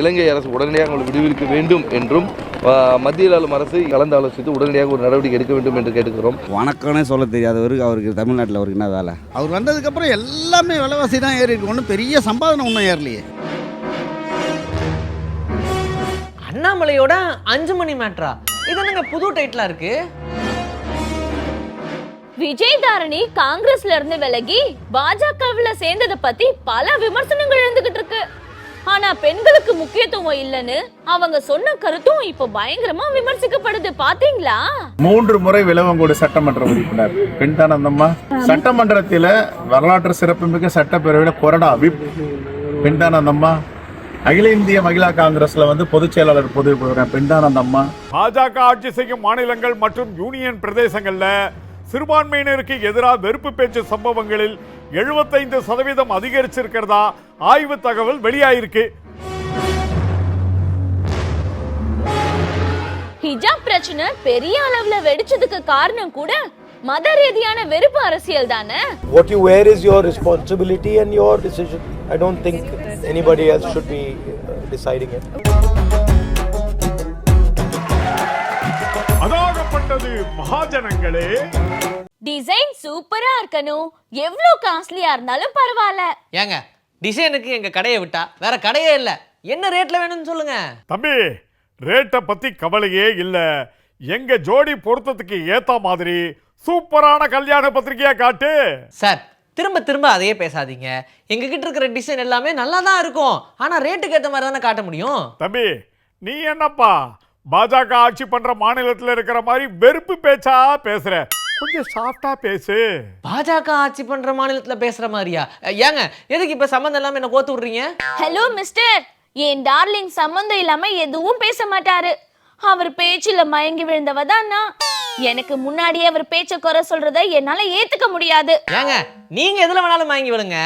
இலங்கை அரசு உடனடியாக அவங்களை விடுவிக்க வேண்டும் என்றும் மத்தியில் ஆளும் அரசு கலந்து ஆலோசித்து உடனடியாக ஒரு நடவடிக்கை எடுக்க வேண்டும் என்று கேட்டுக்கிறோம். வணக்கம்னே சொல்ல தெரியாதவருக்கு அவருக்கு தமிழ்நாட்டில் அவருக்கு என்ன வேலை? அவர் வந்ததுக்கப்புறம் எல்லாமே விலைவாசி தான் ஏறி இருக்கு. ஒன்றும் பெரிய சம்பாதனை ஒன்றும் ஏறலையே. அண்ணாமலையோட அஞ்சு மணி மேட்ரா. இது என்னங்க புது டைட்டிலா இருக்கு? விஜய் தாரணி காங்கிரஸ்ல இருந்து விலகி பாஜகவுல சேர்ந்தத பத்தி பல விமர்சனங்கள் எழுந்துகிட்டு இருக்கு. ஆனா பெண்களுக்கு முக்கியத்துவம் இல்லைன்னு அவங்க சொன்ன கருத்தும் இப்ப பயங்கரமா விமர்சிக்கப்படுது. பாத்தீங்களா? மூன்று முறை விலவங்கோடு சட்டமன்ற உறுப்பினர். பெண்தானந்தம்மா சட்டமன்றத்தில் வரலாற்று சிறப்புமிக்க சட்டப்பேரவையில் கொறடா விப். பெண்தானந்தம்மா அகில இந்திய மகிழா காங்கிரஸ்ல வந்து பொதுச் செயலாளர் பொது பெண்தானந்தம்மா பாஜக ஆட்சி செய்யும் மாநிலங்கள் மற்றும் யூனியன் பிரதேசங்கள்ல சிறுபான்மையினருக்கு எதிராக வெறுப்பு பேச்சு சம்பவங்களில் 75% சதவீதம் அதிகரிச்சிருக்கிறதா ஆய்வு தகவல் வெளியாயிருக்கு. ஹிஜாப் பிரச்சனை பெரிய அளவுல வெடிச்சதுக்கு காரணம் கூட மத ரீதியான வெறுப்பு அரசியல் தானே? What you wear is your responsibility and your decision. I don't think anybody else should be uh, deciding அதாகப்பட்டது மகாஜனங்களே. டிசைன் சூப்பரா இருக்கணும். எவ்வளவு காஸ்ட்லியா இருந்தாலும் பரவாயில்ல. ஏங்க டிசைனுக்கு எங்க கடையை விட்டா வேற கடையே இல்ல. என்ன ரேட்ல வேணும்னு சொல்லுங்க. தம்பி ரேட்டை பத்தி கவலையே இல்ல. எங்க ஜோடி பொருத்தத்துக்கு ஏத்த மாதிரி சூப்பரான கல்யாண பத்திரிகையா காட்டு. சார் திரும்ப திரும்ப அதையே பேசாதீங்க. எங்க கிட்ட இருக்கிற டிசைன் எல்லாமே நல்லா தான் இருக்கும். ஆனா ரேட்டுக்கு ஏத்த மாதிரி தானே காட்ட முடியும்? தம்பி நீ என்னப்பா? பாஜக ஆட்சி பண்ற மாநிலத்துல இருக்கிற மாதிரி வெறுப்பு பேச்சா பேசுற? கொஞ்சம் சாஃப்டா பேசு. பாஜக ஆட்சி பண்ற மாநிலத்துல பேசுற மாதிரியா? ஏங்க எதுக்கு இப்ப சம்மந்தம் இல்லாம என்ன கோத்து விடுறீங்க? ஹலோ மிஸ்டர் என் டார்லிங் சம்மந்தம் இல்லாம எதுவும் பேச மாட்டாரு. அவர் பேச்சுல மயங்கி விழுந்தவ தான்? நான் எனக்கு முன்னாடியே அவர் பேச்ச குறை சொல்றத என்னால ஏத்துக்க முடியாது. ஏங்க நீங்க எதுல வேணாலும் வாங்கி விடுங்க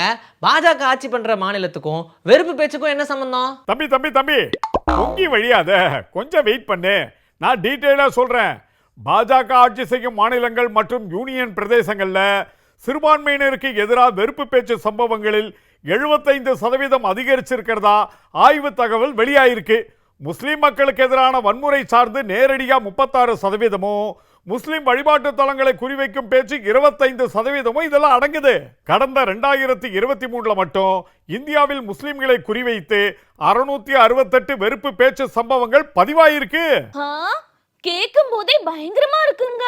பாஜக ஆட்சி பண்ற மாநிலத்துக்கும் வெறுப்பு பேச்சுக்கும் என்ன சம்பந்தம் தம்பி தம்பி தம்பி. பொங்கி வழியாத கொஞ்சம் வெயிட் பண்ணு. நான் டீட்டெயிலாக சொல்கிறேன் பாஜக ஆட்சி செய்யும் மாநிலங்கள் மற்றும் யூனியன் பிரதேசங்களில் சிறுபான்மையினருக்கு எதிராக வெறுப்பு பேச்சு சம்பவங்களில் 75% சதவீதம் அதிகரிச்சிருக்கிறதா ஆய்வு தகவல் வெளியாயிருக்கு. முஸ்லீம் மக்களுக்கு எதிரான வன்முறை சார்ந்து நேரடியாக முப்பத்தாறு சதவீதமும் முஸ்லிம் வழிபாட்டு தலங்களை குறிவைக்கும் பேச்சு 25% சதவீதமும் இதெல்லாம் அடங்குது. கடந்த ரெண்டாயிரத்தி இருபத்தி மூணுல மட்டும் இந்தியாவில் முஸ்லிம்களை குறிவைத்து அறுநூத்தி அறுபத்தெட்டு வெறுப்பு பேச்சு சம்பவங்கள் பதிவாயிருக்கு. ஆ, கேக்கும் போதே பயங்கரமா இருக்குங்க.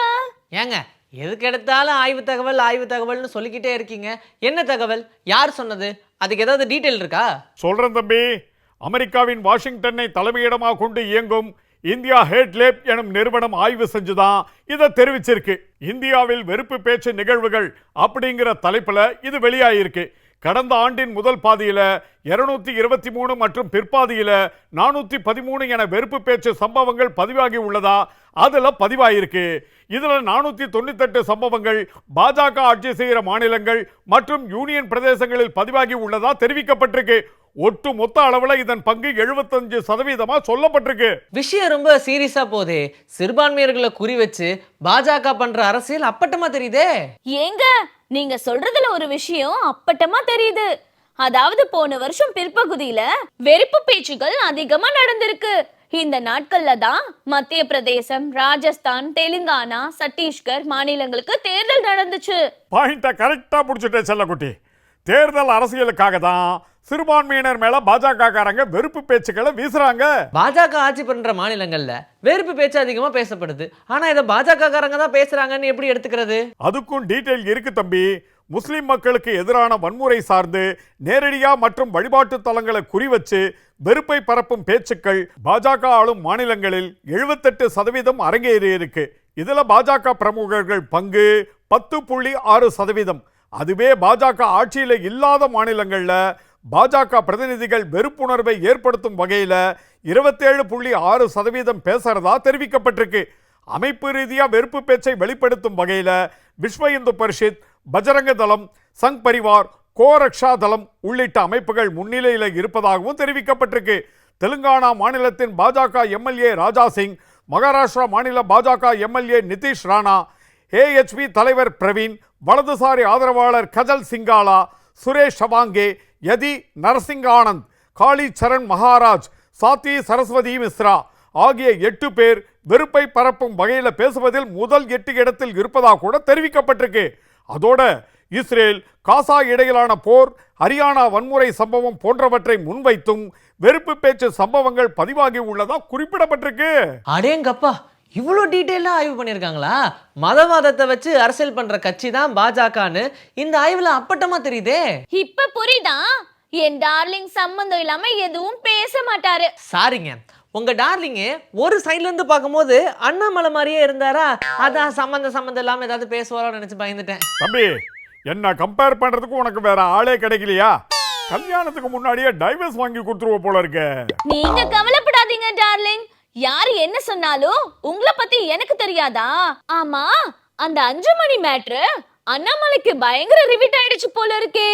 ஏங்க எதுக்கு எடுத்தாலும் ஆய்வு தகவல் ஆய்வு தகவல்னு சொல்லிக்கிட்டே இருக்கீங்க. என்ன தகவல்? யார் சொன்னது? அதுக்கு ஏதாவது டீட்டெயில் இருக்கா? சொல்றேன் தம்பி. அமெரிக்காவின் வாஷிங்டனை தலைமையிடமாக கொண்டு இயங்கும் இந்தியா ஹெட்லேப் எனும் நிறுவனம் ஆய்வு செஞ்சுதான் இதை தெரிவிச்சிருக்கு. இந்தியாவில் வெறுப்பு பேச்சு நிகழ்வுகள் அப்படிங்கிற தலைப்பில் இது வெளியாயிருக்கு. கடந்த ஆண்டின் முதல் பாதியில 223 இருபத்தி மூணு மற்றும் பிற்பாதியில நானூற்றி பதிமூணு என வெறுப்பு பேச்சு சம்பவங்கள் பதிவாகி உள்ளதா? அதில் பதிவாயிருக்கு. இதில் நானூத்தி தொண்ணூத்தெட்டு சம்பவங்கள் பாஜக ஆட்சி செய்கிற மாநிலங்கள் மற்றும் யூனியன் பிரதேசங்களில் பதிவாகி உள்ளதா தெரிவிக்கப்பட்டிருக்கு. ஒட்டு மொத்த அளவுல இதன் பங்கு 75% சதவீதமா சொல்லப்பட்டிருக்கு. விஷயம் ரொம்ப சீரியஸா போதே சிறுபான்மையர்களை குறி வச்சு பாஜக பண்ற அரசியல் அப்பட்டமா தெரியுதே? ஏங்க நீங்க சொல்றதுல ஒரு விஷயம் அப்பட்டமா தெரியுது. அதாவது போன வருஷம் பிற்பகுதியில வெறுப்பு பேச்சுகள் அதிகமா நடந்திருக்கு. இந்த நாட்கள்ல தான் மத்திய பிரதேசம் ராஜஸ்தான் தெலுங்கானா சத்தீஸ்கர் மாநிலங்களுக்கு தேர்தல் நடந்துச்சு. பாயிண்ட கரெக்டா புடிச்சிட்டே செல்லக்குட்டி. தேர்தல் அரசியலுக்காக தான் சிறுபான்மையினர் மேல பாஜக காரங்க வெறுப்பு பேச்சுக்களை வீசுறாங்க. பாஜக ஆட்சி பண்ற மாநிலங்கள்ல வெறுப்பு பேச்சு அதிகமா பேசப்படுது. ஆனா இதை பாஜக காரங்க தான் பேசுறாங்கன்னு எப்படி எடுத்துக்கிறது? அதுக்கும் டீட்டெயில் இருக்கு தம்பி. முஸ்லிம் மக்களுக்கு எதிரான வன்முறை சார்ந்து நேரடியா மற்றும் வழிபாட்டு தலங்களை குறிவச்சு வெறுப்பை பரப்பும் பேச்சுக்கள் பாஜக ஆளும் மாநிலங்களில் 78% சதவீதம் அரங்கேறி இருக்கு. இதுல பாஜக பிரமுகர்கள் பங்கு பத்து புள்ளி ஆறு சதவீதம். அதுவே பாஜக ஆட்சியில இல்லாத மாநிலங்கள்ல பாஜக பிரதிநிதிகள் வெறுப்புணர்வை ஏற்படுத்தும் வகையில் இருபத்தேழு புள்ளி ஆறு சதவீதம் பேசுறதா தெரிவிக்கப்பட்டிருக்கு. அமைப்பு ரீதியாக வெறுப்பு பேச்சை வெளிப்படுத்தும் வகையில் விஸ்வ இந்து பரிஷத் பஜரங்க தளம் சங் பரிவார் கோரக்ஷா தளம் உள்ளிட்ட அமைப்புகள் முன்னிலையில் இருப்பதாகவும் தெரிவிக்கப்பட்டிருக்கு. தெலுங்கானா மாநிலத்தின் பாஜக எம்எல்ஏ ராஜா சிங் மகாராஷ்டிரா மாநில பாஜக எம்எல்ஏ நிதிஷ் ராணா ஏஎச்பி தலைவர் பிரவீன் வலதுசாரி ஆதரவாளர் கஜல் சிங்காலா சுரேஷ் சவாங்கே யதி நரசிங்க ஆனந்த் காளி சரண் மகாராஜ் சாத்தி சரஸ்வதி மிஸ்ரா ஆகிய எட்டு பேர் வெறுப்பை பரப்பும் வகையில் பேசுவதில் முதல் எட்டு இடத்தில் இருப்பதாக கூட தெரிவிக்கப்பட்டிருக்கு. அதோட இஸ்ரேல் காசா இடையிலான போர் ஹரியானா வன்முறை சம்பவம் போன்றவற்றை முன்வைத்தும் வெறுப்பு பேச்சு சம்பவங்கள் பதிவாகி உள்ளதா குறிப்பிடப்பட்டிருக்கு. அடேங்கப்பா இவ்வளோ டீட்டெயிலாக ஆய்வு பண்ணியிருக்காங்களா மதவாதத்தை வச்சு அரசியல் பண்ற கட்சி தான் பாஜகன்னு இந்த ஆய்வுல அப்பட்டமா தெரியுதே. இப்ப புரியுதா? என் டார்லிங் சம்பந்தம் இல்லாம எதுவும் பேச மாட்டாரு. சாரிங்க. உங்க டார்லிங்கு ஒரு சைட்ல இருந்து பார்க்கும்போது அண்ணாமலை மாதிரியே இருந்தாரா? அதான் சம்மந்த சம்மந்தம் இல்லாம ஏதாவது பேசுவாரோ நினைச்சு பயந்துட்டேன். தம்பி என்ன கம்பேர் பண்றதுக்கு உனக்கு வேற ஆளே கிடைக்கலையா? கல்யாணத்துக்கு முன்னாடியே டைவர்ஸ் வாங்கி கொடுத்துருவ போல இருக்கு. நீங்க கவலைப்படாதீங்க டார்லிங். யார் என்ன சொன்னாலும் உங்களை பத்தி எனக்கு தெரியாதா? ஆமா அந்த அஞ்சு மணி மேட்ரு அண்ணாமலைக்கு பயங்கர ரிவிட் ஆயிடுச்சு போல இருக்கே.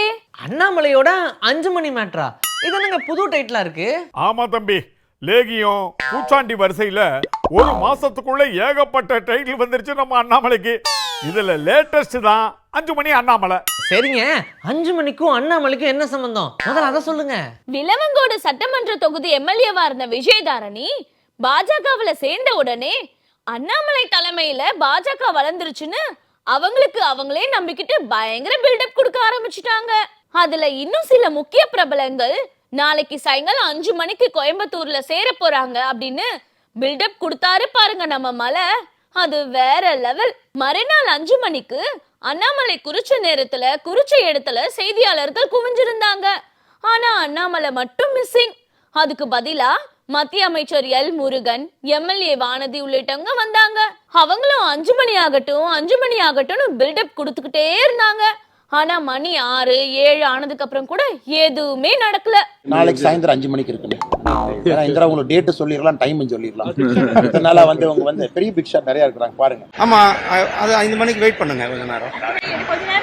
அண்ணாமலையோட அஞ்சு மணி மேட்ரா? இது என்னங்க புது டைட்டிலா இருக்கு? ஆமா தம்பி லேகியம் பூச்சாண்டி வரிசையில ஒரு மாசத்துக்குள்ள ஏகப்பட்ட டைட்டில் வந்துருச்சு நம்ம அண்ணாமலைக்கு. இதுல லேட்டஸ்ட் தான் அஞ்சு மணி அண்ணாமலை. சரிங்க அஞ்சு மணிக்கும் அண்ணாமலைக்கும் என்ன சம்பந்தம்? முதல்ல அதை சொல்லுங்க. விலவங்கோடு சட்டமன்ற தொகுதி எம்எல்ஏவா இருந்த விஜயதாரணி பாஜகவுல சேர்ந்த உடனே அண்ணாமலை தலைமையில பாஜக வளர்ந்துருச்சுன்னு அவங்களுக்கு அவங்களே நம்பிக்கிட்டு பயங்கர பில்டப் கொடுக்க ஆரம்பிச்சிட்டாங்க. அதுல இன்னும் சில முக்கிய பிரபலங்கள் நாளைக்கு சாயங்காலம் அஞ்சு மணிக்கு கோயம்புத்தூர்ல சேர போறாங்க அப்படின்னு பில்டப் கொடுத்தாரு பாருங்க நம்ம மலை. அது வேற லெவல் மறுநாள் அஞ்சு மணிக்கு அண்ணாமலை குறிச்ச நேரத்துல குறிச்ச இடத்துல செய்தியாளர்கள் குவிஞ்சிருந்தாங்க. ஆனா அண்ணாமலை மட்டும் மிஸ்ஸிங் அதுக்கு பதிலா மத்திய அமைச்சர் எல் முருகன் எம்எல்ஏ வானதி உள்ளிட்டவங்க வந்தாங்க. அவங்களும் அஞ்சு மணி ஆகட்டும் அஞ்சு மணி ஆகட்டும்னு பில்டப் கொடுத்துக்கிட்டே இருந்தாங்க. ஆனா மணி ஆறு ஏழு ஆனதுக்கு அப்புறம் கூட எதுவுமே நடக்கல. நாளைக்கு சாயந்தரம் அஞ்சு மணிக்கு ஏன்னா இந்திரா உங்களுக்கு டேட்டு சொல்லிடலாம் டைமும் சொல்லிடலாம். இதனால வந்து அவங்க வந்து பெரிய பிக் ஷாட் நிறைய இருக்கிறாங்க பாருங்க. ஆமா அது ஐந்து மணிக்கு வெயிட் பண்ணுங்க கொஞ்ச நேரம்.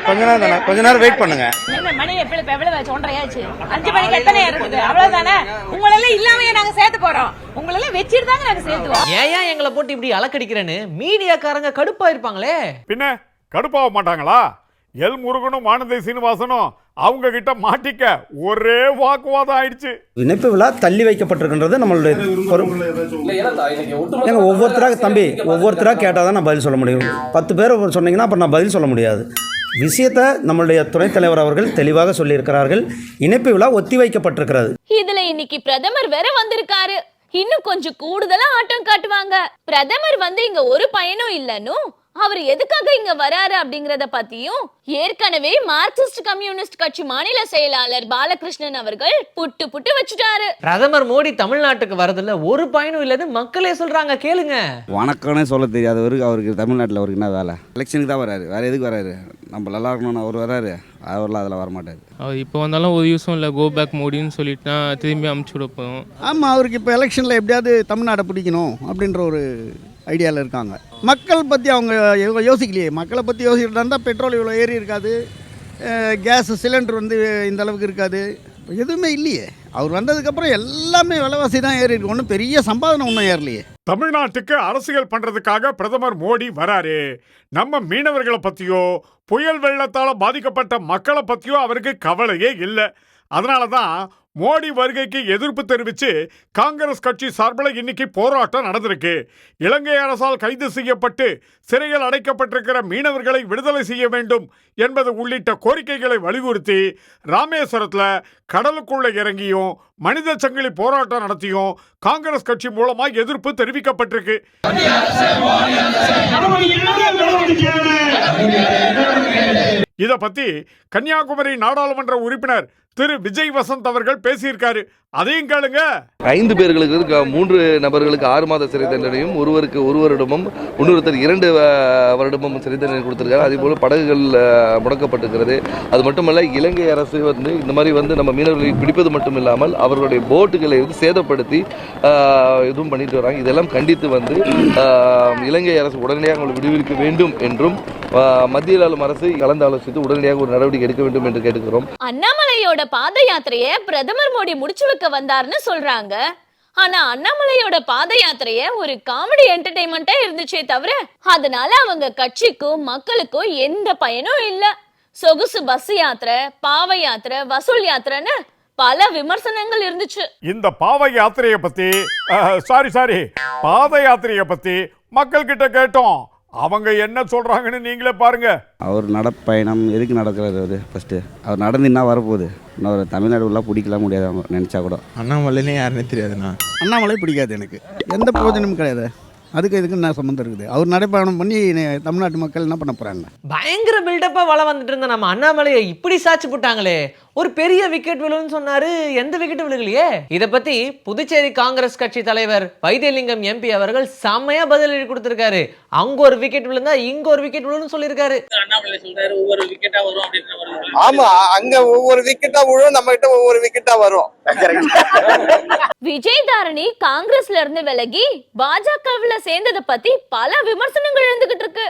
கொஞ்ச நேரம் தானே? கொஞ்ச நேரம் வெயிட் பண்ணுங்க. என்ன மணி இப்ப எவ்வளவு ஆச்சு? ஒன்றரை ஆச்சு. அஞ்சு மணிக்கு எத்தனை இருக்குது? அவ்வளவுதானே? உங்களெல்லாம் இல்லாமயே நாங்க சேர்த்து போறோம். உங்களெல்லாம் வச்சுட்டு தாங்க நாங்க சேர்த்துவோம். ஏன் எங்களை போட்டு இப்படி அலக்கடிக்கிறேன்னு? மீடியாக்காரங்க கடுப்பா இருப்பாங்களே பின்ன கடுப்பாக மாட்டாங்களா? எல் முருகனும் வானதி சீனிவாசனும் அவங்க கிட்ட மாட்டிக்க ஒரே வாக்குவாதம் ஆயிடுச்சு. இணைப்பு விழா தள்ளி வைக்கப்பட்டிருக்கின்றது நம்மளுடைய ஒவ்வொருத்தராக தம்பி ஒவ்வொருத்தராக கேட்டால் தான் நான் பதில் சொல்ல முடியும். பத்து பேர் சொன்னீங்கன்னா அப்புறம் நான் பதில் சொல்ல முடியாது. விஷயத்தை நம்மளுடைய துணைத் தலைவர் அவர்கள் தெளிவாக சொல்லியிருக்கிறார்கள். இணைப்பு விழா ஒத்தி வைக்கப்பட்டிருக்கிறது இதுல இன்னைக்கு பிரதமர் வேற வந்திருக்காரு. இன்னும் கொஞ்சம் கூடுதலா ஆட்டம் காட்டுவாங்க. பிரதமர் வந்து இங்க ஒரு பயனும் இல்லன்னு அவர் எதுக்காக இங்க வராரு அப்படிங்கறத பத்தியும் ஏற்கனவே மார்க்சிஸ்ட் கம்யூனிஸ்ட் கட்சி மாநில செயலாளர் பாலகிருஷ்ணன் அவர்கள் புட்டு புட்டு வச்சுட்டாரு. பிரதமர் மோடி தமிழ்நாட்டுக்கு வரதுல ஒரு பயனும் இல்லைன்னு மக்களே சொல்றாங்க. கேளுங்க. வணக்கம்னே சொல்ல தெரியாதவருக்கு அவருக்கு தமிழ்நாட்டில் அவருக்கு என்ன வேலை? எலெக்ஷனுக்கு தான் வராரு. வேறு எதுக்கு வராரு? நம்ம நல்லா இருக்கணும்னு அவர் வராரு. அவர்லாம் அதில் வரமாட்டார். அவர் இப்போ வந்தாலும் ஒரு யூஸும் இல்லை. கோ பேக் மோடின்னு சொல்லிட்டுனா திரும்பி அமுச்சு விடப்போம். ஆமாம் அவருக்கு இப்போ எலெக்ஷனில் எப்படியாவது தமிழ்நாடை பிடிக்கணும் அப்படின்ற ஒரு ஐடியாவில் இருக்காங்க. மக்கள் பற்றி அவங்க யோ- யோசிக்கலையே. மக்களை பற்றி யோசிக்கிட்டு இருந்தால் பெட்ரோல் இவ்வளோ ஏறி இருக்காது. கேஸ் சிலிண்டர் வந்து இந்த அளவுக்கு இருக்காது. எதுவுமே இல்லையே. அவர் வந்ததுக்கப்புறம் எல்லாமே விலைவாசி தான் ஏறி இருக்கு. ஒன்றும் பெரிய சம்பாதனை ஒன்றும் ஏறலையே. தமிழ்நாட்டுக்கு அரசியல் பண்ணுறதுக்காக பிரதமர் மோடி வராரு. நம்ம மீனவர்களை பற்றியோ புயல் வெள்ளத்தால் பாதிக்கப்பட்ட மக்களை பற்றியோ அவருக்கு கவலையே இல்லை. அதனால தான் மோடி வருகைக்கு எதிர்ப்பு தெரிவித்து காங்கிரஸ் கட்சி சார்பில் இன்னைக்கு போராட்டம் நடந்திருக்கு. இலங்கை அரசால் கைது செய்யப்பட்டு சிறையில் அடைக்கப்பட்டிருக்கிற மீனவர்களை விடுதலை செய்ய வேண்டும் என்பது உள்ளிட்ட கோரிக்கைகளை வலியுறுத்தி ராமேஸ்வரத்தில் கடலுக்குள்ளே இறங்கியும் மனித சங்கிலி போராட்டம் நடத்தியும் காங்கிரஸ் கட்சி மூலமாக எதிர்ப்பு தெரிவிக்கப்பட்டிருக்கு. இதை பத்தி கன்னியாகுமரி நாடாளுமன்ற உறுப்பினர் திரு விஜய் வசந்த் அவர்கள் பேசியிருக்காரு. அதையும் கேளுங்க. ஐந்து பேர்களுக்கு மூன்று நபர்களுக்கு ஆறு மாத சிறை தண்டனையும் ஒருவருக்கு ஒரு வருடமும் இன்னொருத்தர் இரண்டு வருடமும் சிறை தண்டனை கொடுத்திருக்காரு. அதே போல படகுகள் முடக்கப்பட்டிருக்கிறது. அது மட்டுமல்ல இலங்கை அரசு வந்து இந்த மாதிரி வந்து நம்ம மீனவர்களை பிடிப்பது மட்டும் இல்லாமல் அவர்களுடைய போட்டுகளை வந்து சேதப்படுத்தி இதுவும் பண்ணிட்டு வராங்க. இதெல்லாம் கண்டித்து வந்து இலங்கை அரசு உடனடியாக அவங்களை விடுவிக்க வேண்டும் என்றும் அஹ், மத்தியில் ஆளும் அரசு கலந்து ஆலோசித்து உடனடியாக ஒரு நடவடிக்கை எடுக்க வேண்டும் என்று கேட்டுக்கிறோம். அண்ணாமலையோட பாத யாத்திரைய பிரதமர் மோடி முடிச்சு வைக்க வந்தாருன்னு சொல்றாங்க. ஆனா அண்ணாமலையோட பாத யாத்திரைய ஒரு காமெடி என்டர்டைன்மெண்டா இருந்துச்சே தவிர அதனால அவங்க கட்சிக்கும் மக்களுக்கும் எந்த பயனும் இல்ல. சொகுசு பஸ் யாத்திரை பாவ யாத்திரை வசூல் யாத்திரைன்னு பல விமர்சனங்கள் இருந்துச்சு. இந்த பாவ யாத்திரையை பத்தி சாரி சாரி பாத யாத்திரையை பத்தி மக்கள் கிட்ட கேட்டோம். அவங்க என்ன சொல்றாங்கன்னு நீங்களே பாருங்க. அவர் நடப்பயணம் எதுக்கு நடக்கிறாரு அவர் ஃபஸ்ட்டு அவர் நடந்து என்ன வரப்போகுது. இன்னும் அவர் தமிழ்நாடு உள்ள பிடிக்கலாம் முடியாது அவங்க நினச்சா கூட. அண்ணாமலையிலே யாருன்னே தெரியாதுண்ணா. அண்ணாமலை பிடிக்காது எனக்கு. எந்த பிரயோஜனமும் கிடையாது. அதுக்கு இதுக்கு என்ன சம்மந்தம் இருக்குது? அவர் நடைப்பயணம் பண்ணி தமிழ்நாட்டு மக்கள் என்ன பண்ண போகிறாங்க பயங்கர பில்டப்பா வள வந்துட்டு இருந்த நம்ம அண்ணாமலையை இப்படி சாச்சு போட்டாங்களே. ஒரு பெரிய விக்கெட் விழுன்னு சொன்னாரு. எந்த விக்கெட் விழுகலையே? இத பத்தி புதுச்சேரி காங்கிரஸ் கட்சி தலைவர் வைத்தியலிங்கம் எம்பி அவர்கள் செம்மையா பதில் கொடுத்திருக்காரு. அங்க ஒரு விக்கெட் விழுந்தா இங்க ஒரு விக்கெட் விழுன்னு சொல்லியிருக்காரு. அண்ணாமலை சொல்றாரு ஒவ்வொரு விக்கெட்டா வரும் அப்படின்ற ஆமா அங்க ஒவ்வொரு விக்கெட்டா விழும் நம்ம கிட்ட ஒவ்வொரு விக்கெட்டா வரும். விஜய் தாரணி காங்கிரஸ்ல இருந்து விலகி பாஜகவுல சேர்ந்ததை பத்தி பல விமர்சனங்கள் எழுந்துகிட்டு இருக்கு.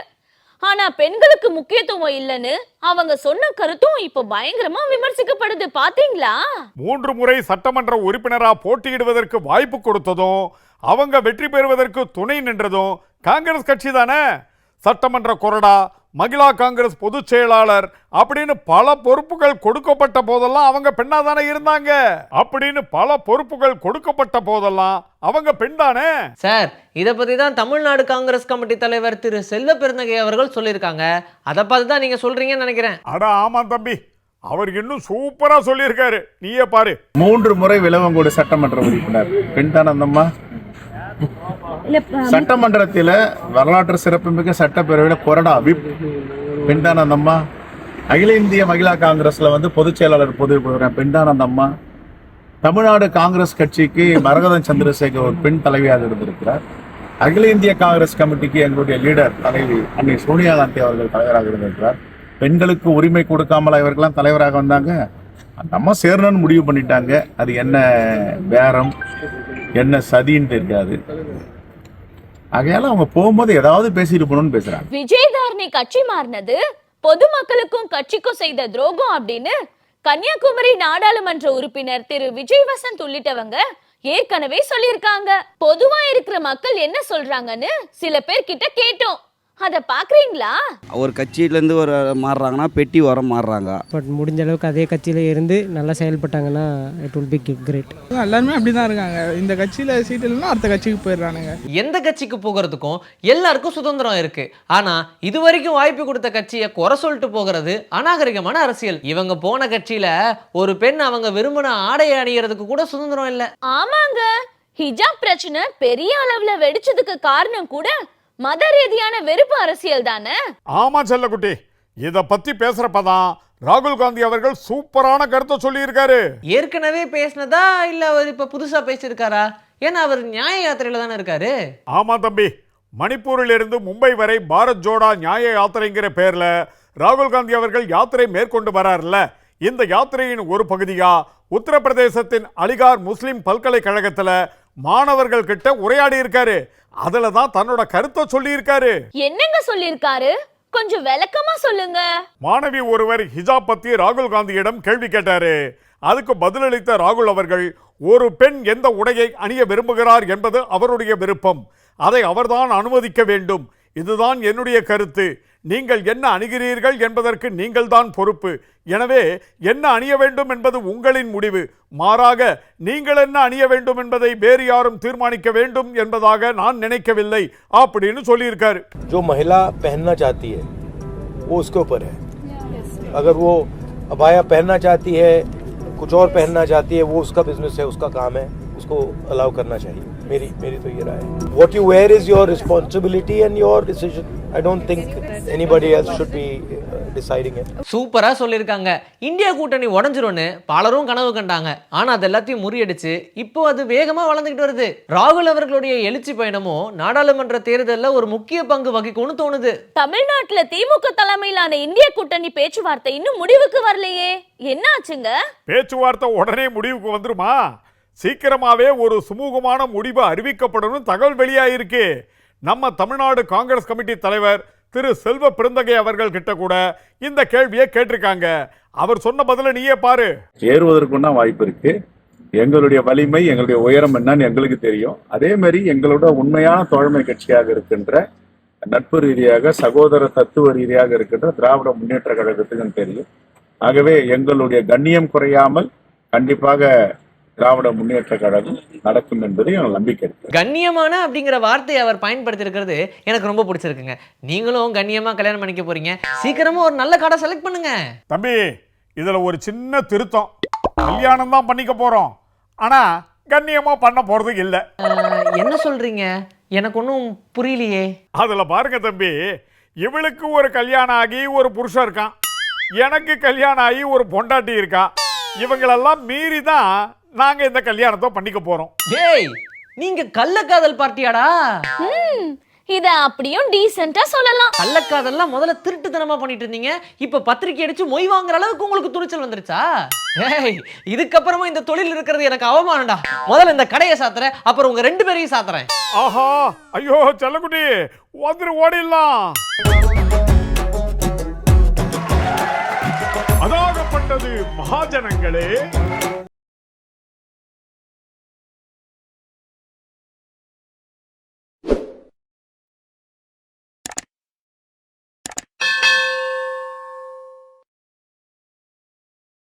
ஆனா பெண்களுக்கு முக்கியத்துவம் இல்லைன்னு அவங்க சொன்ன கருத்தும் இப்ப பயங்கரமா விமர்சிக்கப்படுது. பாத்தீங்களா? மூன்று முறை சட்டமன்ற உறுப்பினரா போட்டியிடுவதற்கு வாய்ப்பு கொடுத்ததும் அவங்க வெற்றி பெறுவதற்கு துணை நின்றதும் காங்கிரஸ் கட்சி தானே? சட்டமன்ற கொறடா மகிழா காங்கிரஸ் பொதுச் செயலாளர் அப்படின்னு பல பொறுப்புகள் கொடுக்கப்பட்ட போதெல்லாம் அவங்க பெண்ணா தானே இருந்தாங்க. அப்படின்னு பல பொறுப்புகள் கொடுக்கப்பட்ட போதெல்லாம் அவங்க பெண் தானே சார் இதை பத்தி தான் தமிழ்நாடு காங்கிரஸ் கமிட்டி தலைவர் திரு செல்வ பெருந்தகை அவர்கள் சொல்லியிருக்காங்க. அதை பார்த்து தான் நீங்க சொல்றீங்கன்னு நினைக்கிறேன். அட ஆமா தம்பி அவர் இன்னும் சூப்பரா சொல்லியிருக்காரு. நீயே பாரு. மூன்று முறை விலவங்கோடு சட்டமன்ற உறுப்பினர். பெண் தானே அந்தம்மா? சட்டமன்றத்தில் வரலாற்று சிறப்புமிக்க சட்டப்பேரவையில் கொறடா விப். பெண் அம்மா அகில இந்திய மகிழா காங்கிரஸில் வந்து பொதுச் செயலாளர் பொது பெண் அம்மா தமிழ்நாடு காங்கிரஸ் கட்சிக்கு மரகதன் சந்திரசேகர் ஒரு பெண் தலைவியாக இருந்திருக்கிறார். அகில இந்திய காங்கிரஸ் கமிட்டிக்கு எங்களுடைய லீடர் தலைவி அன்னை சோனியா காந்தி அவர்கள் தலைவராக இருந்திருக்கிறார். பெண்களுக்கு உரிமை கொடுக்காமல் இவர்கள்லாம் தலைவராக வந்தாங்க. அந்த அம்மா சேரணும்னு முடிவு பண்ணிட்டாங்க. அது என்ன பேரம் என்ன சதின்னு தெரியாது. ஆகையால அவங்க போகும்போது ஏதாவது பேசிட்டு போகணும்னு பேசுறாங்க. விஜய் தாரணி கட்சி மாறினது பொதுமக்களுக்கும் கட்சிக்கும் செய்த துரோகம் அப்படின்னு கன்னியாகுமரி நாடாளுமன்ற உறுப்பினர் திரு. விஜய் வசந்த் உள்ளிட்டவங்க ஏற்கனவே சொல்லியிருக்காங்க. பொதுவா இருக்கிற மக்கள் என்ன சொல்றாங்கன்னு சில பேர் கிட்ட கேட்டோம். அத பாக்குறீங்களா? ஒரு கட்சியிலேருந்து ஒரு மாறுறாங்கன்னா பெட்டி உரம் மாறுறாங்க. பட் முடிஞ்ச அளவுக்கு அதே கட்சியில் இருந்து நல்லா செயல்பட்டாங்கன்னா இட் வில் பி கிரேட் எல்லாருமே அப்படி தான் இருக்காங்க. இந்த கட்சியில் சீட் இல்லைன்னா அடுத்த கட்சிக்கு போயிடுறானுங்க. எந்த கட்சிக்கு போகிறதுக்கும் எல்லாருக்கும் சுதந்திரம் இருக்கு. ஆனா இது வரைக்கும் வாய்ப்பு கொடுத்த கட்சியை குறை சொல்லிட்டு போகிறது அநாகரிகமான அரசியல். இவங்க போன கட்சியில ஒரு பெண் அவங்க விரும்பின ஆடையை அணியறதுக்கு கூட சுதந்திரம் இல்ல. ஆமாங்க. ஹிஜாப் பிரச்சனை பெரிய அளவுல வெடிச்சதுக்கு காரணம் கூட மத ரீதியான வெறுப்பு அரசியல் தானே? ஆமா செல்லக்குட்டி. இத பத்தி பேசுறப்பதான் ராகுல் காந்தி அவர்கள் சூப்பரான கருத்தை சொல்லியிருக்காரு. ஏற்கனவே பேசினதா இல்ல அவர் இப்ப புதுசா பேசியிருக்காரா? ஏன்னா அவர் நியாய யாத்திரையில தானே இருக்காரு. ஆமா தம்பி. மணிப்பூரில் இருந்து மும்பை வரை பாரத் ஜோடா நியாய யாத்திரைங்கிற பேர்ல ராகுல் காந்தி அவர்கள் யாத்திரை மேற்கொண்டு வரார்ல இந்த யாத்திரையின் ஒரு பகுதியா உத்தரப்பிரதேசத்தின் அலிகார் முஸ்லிம் பல்கலைக்கழகத்துல மாணவர்கள் கிட்ட உரையாடி இருக்காரு. அதுல தான் தன்னோட கருத்தை சொல்லியிருக்காரு. என்னங்க சொல்லிருக்காரு கொஞ்சம் விளக்கமா சொல்லுங்க. மாணவி ஒருவர் ஹிஜாப் பத்தி ராகுல் காந்தியிடம் கேள்வி கேட்டாரு. அதுக்கு பதிலளித்த ராகுல் அவர்கள் ஒரு பெண் எந்த உடையை அணிய விரும்புகிறார் என்பது அவருடைய விருப்பம். அதை அவர்தான் அனுமதிக்க வேண்டும். இதுதான் என்னுடைய கருத்து. நீங்கள் என்ன அணுகிறீர்கள் என்பதற்கு நீங்கள்தான் பொறுப்பு எனவே என்ன அணிய வேண்டும் என்பது உங்களின் முடிவு மாறாக நீங்கள் என்ன அணிய வேண்டும் என்பதை வேறு யாரும் தீர்மானிக்க வேண்டும் என்பதாக நான் நினைக்கவில்லை அப்படின்னு சொல்லியிருக்காரு जो महिला पहनना चाहती है वो उसके ऊपर है अगर वो अबाया पहनना चाहती है कुछ और पहनना चाहती है वो उसका बिजनेस है उसका काम है उसको अलाउ करना चाहिए मेरी मेरी तो ये राय है what you wear is your responsibility and your decision I don't think anybody else should be deciding it சூப்பரா சொல்லியிருக்காங்க இந்தியா கூட்டணி உடஞ்சிரும்னு பலரும் கனவு கண்டாங்க ஆனா அது எல்லாத்தையும் முறியடிச்சு இப்போ அது வேகமா வளர்ந்துகிட்டு வருது ராகுல் அவர்களுடைய எழுச்சி பயணமும் நாடாளுமன்ற தேர்தலில் ஒரு முக்கிய பங்கு வகிக்கும்னு தோணுது தமிழ்நாட்டுல திமுக தலைமையிலான இந்திய கூட்டணி பேச்சுவார்த்தை இன்னும் முடிவுக்கு வரலையே என்ன ஆச்சுங்க பேச்சுவார்த்தை உடனே முடிவுக்கு வந்துருமா சீக்கிரமாவே ஒரு சுமூகமான முடிவு அறிவிக்கப்படும் தகவல் வெளியாயிருக்கு. நம்ம தமிழ்நாடு காங்கிரஸ் கமிட்டி தலைவர் திரு செல்வ பெருந்தகை அவர்கள் கிட்ட கூட இந்த கேள்வியை கேட்டிருக்காங்க. அவர் சொன்ன பதில நீயே பாரு. ஏறுவதற்குன்னா வாய்ப்பு இருக்கு. எங்களுடைய வலிமை எங்களுடைய உயரம் என்னன்னு எங்களுக்கு தெரியும். அதே மாதிரி எங்களோட உண்மையான தோழமை கட்சியாக இருக்கின்ற நட்பு ரீதியாக சகோதர தத்துவ ரீதியாக இருக்கின்ற திராவிட முன்னேற்ற கழகத்துக்கும் தெரியும். ஆகவே எங்களுடைய கண்ணியம் குறையாமல் கண்டிப்பாக திராவிட முன்னேற்ற கழகம் நடக்கும் என்பது எங்கள் நம்பிக்கை இருக்கு கண்ணியமான அப்படிங்கிற வார்த்தையை அவர் பயன்படுத்தியிருக்கிறது எனக்கு ரொம்ப பிடிச்சிருக்குங்க. நீங்களும் கண்ணியமா கல்யாணம் பண்ணிக்க போறீங்க. சீக்கிரமா ஒரு நல்ல கடை செலக்ட் பண்ணுங்க. தம்பி இதுல ஒரு சின்ன திருத்தம். கல்யாணம் தான் பண்ணிக்க போறோம். ஆனா கண்ணியமா பண்ண போறது இல்ல. என்ன சொல்றீங்க? எனக்கு ஒன்றும் புரியலையே. அதுல பாருங்க தம்பி இவளுக்கு ஒரு கல்யாணம் ஆகி ஒரு புருஷன் இருக்கான். எனக்கு கல்யாணம் ஆகி ஒரு பொண்டாட்டி இருக்கா. இவங்களெல்லாம் மீறி தான் நாங்க இந்த கல்யாணத்தை பண்ணிக்க போறோம். டேய் நீங்க கள்ளக்காதல் பார்ட்டியாடா? ம், இத அப்படியும் டீசெண்டா சொல்லலாம். கள்ளக்காதல்லாம் முதல்ல திருட்டுத்தனமா பண்ணிட்டு இருந்தீங்க. இப்ப பத்திரிக்கை அடிச்சு மொய் வாங்குற அளவுக்கு உங்களுக்கு துணிச்சல் வந்துருச்சா? ஏய் இதுக்கப்புறமா இந்த தொழில் இருக்கிறது எனக்கு அவமானம்டா. முதல்ல இந்த கடையை சாத்துறேன் அப்புறம் உங்க ரெண்டு பேரையும் சாத்துறேன். ஆஹா ஐயோ செல்லக்குட்டி வந்துரு ஓடிடலாம். அதாகப்பட்டது மகாஜனங்களே.